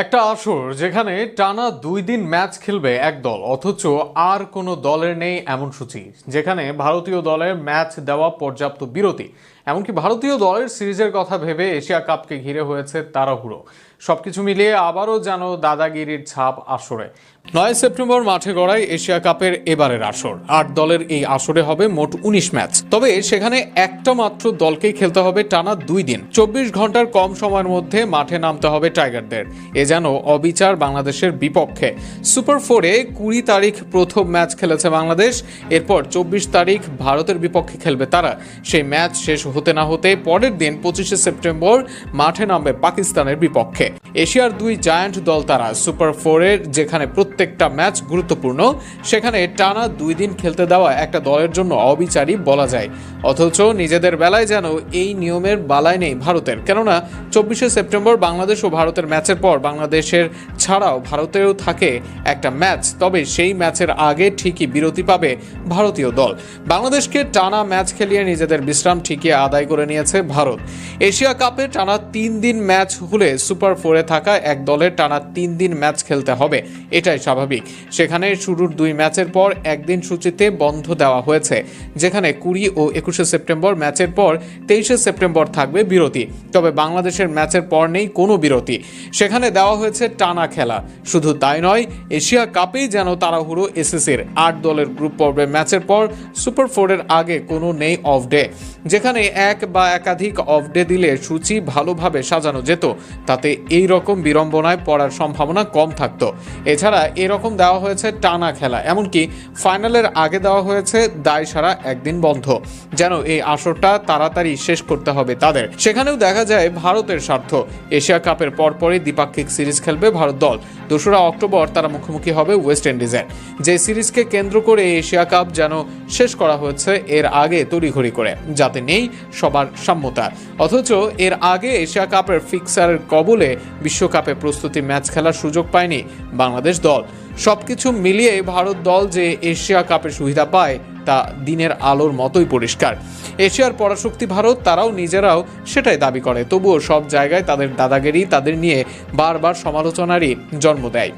একটা আসর যেখানে টানা দুই দিন ম্যাচ খেলবে এক দল, অথচ আর কোনো দলের নেই এমন সূচি, যেখানে ভারতীয় দলের ম্যাচ দেওয়া পর্যাপ্ত বিরতি। এমনকি ভারতীয় দলের সিরিজের কথা ভেবে এশিয়া কাপকে ঘিরে হয়েছে তাড়াহুড়ো। সবকিছু মিলিয়ে আবারও যেন দাদাগিরির ছাপ আসরে। নয় সেপ্টেম্বর মাঠে গড়ায় এশিয়া কাপের এবারের আসর। আট দলের এই আসরে হবে মোট উনিশ ম্যাচ। তবে সেখানে একটা মাত্র দলকেই খেলতে হবে টানা দুই দিন। চব্বিশ ঘণ্টার কম সময়ের মধ্যে মাঠে নামতে হবে টাইগারদের। এ যেন অবিচার বাংলাদেশের বিপক্ষে। সুপার ফোরে কুড়ি তারিখ প্রথম ম্যাচ খেলেছে বাংলাদেশ। এরপর চব্বিশ তারিখ ভারতের বিপক্ষে খেলবে তারা। সেই ম্যাচ শেষ হতে না হতে পরের দিন পঁচিশে সেপ্টেম্বর মাঠে নামবে পাকিস্তানের বিপক্ষে। এশিয়ার দুই জায়ান্ট দল তারা। সুপার ফোরের যেখানে প্রত্যেকটা ম্যাচ গুরুত্বপূর্ণ। সেখানে টানা দুই দিন খেলতে দেওয়া একটা দলের জন্য অবিচারী বলা যায়। অথচ নিজেদের বেলায় যেন এই নিয়মের বালায় নেই ভারতের। কেননা, চব্বিশে সেপ্টেম্বর বাংলাদেশ ও ভারতের ম্যাচের পর বাংলাদেশের ছাড়াও ভারতেও থাকে একটা ম্যাচ। তবে সেই ম্যাচের আগে ঠিকই বিরতি পাবে ভারতীয় দল। বাংলাদেশকে টানা ম্যাচ খেলিয়ে নিজেদের বিশ্রাম ঠিকই আদায় করে নিয়েছে ভারত। এশিয়া কাপে টানা তিন দিন ম্যাচ হলে সুপার ফোরে থাকা এক দলের টানা তিন দিন ম্যাচ খেলতে হবে। এটাই স্বাভাবিক। সেখানে শুরুর দুই ম্যাচের পর একদিন সূচিতে বন্ধ দেওয়া হয়েছে, যেখানে কুড়ি ও একুশে সেপ্টেম্বর ম্যাচের পর তেইশে সেপ্টেম্বর থাকবে বিরতি। তবে বাংলাদেশের ম্যাচের পর নেই কোনো বিরতি। সেখানে দেওয়া হয়েছে টানা খেলা। শুধু তাই নয়, এশিয়া কাপেই যেন তাড়াহুড়ো এসএসির আট দলের গ্রুপ পর্বের ম্যাচের পর সুপার ফোরের আগে কোনো নেই অফ ডে। যেখানে এক বা একাধিক অফ ডে দিলে সূচি ভালোভাবে সাজানো যেত, তাতে এই রকম বিড়ম্বনায় পড়ার সম্ভাবনা কম থাকত। এছাড়া এরকম দেওয়া হয়েছে টানা খেলা, এমনকি ফাইনালের আগে দেওয়া হয়েছে দায় সারা একদিন বন্ধ। যেন এই আসরটা তাড়াতাড়ি শেষ করতে হবে তাদের। সেখানেও দেখা যায় ভারতের স্বার্থ। এশিয়া কাপের পরপরই দ্বিপাক্ষিক সিরিজ খেলবে ভারত দল। দোসরা অক্টোবর তারা মুখোমুখি হবে ওয়েস্ট ইন্ডিজের যে সিরিজকে কেন্দ্র করে এশিয়া কাপ যেন শেষ করা হয়েছে, এর আগে তড়িঘড়ি করে। যাতে নেই সবার সাম্যতা। অথচ এর আগে এশিয়া কাপের ফিক্সারের কবলে বিশ্বকাপে প্রস্তুতি ম্যাচ খেলার সুযোগ পায়নি বাংলাদেশ দল। সবকিছু মিলিয়ে ভারত দল যে এশিয়া কাপের সুবিধা পায়, তা দিনের আলোর মতোই পরিষ্কার। এশিয়ার পরাশক্তি ভারত, তারাও নিজেরাও সেটাই দাবি করে। তবুও সব জায়গায় তাদের দাদাগিরি তাদের নিয়ে বারবার সমালোচনারই জন্ম দেয়।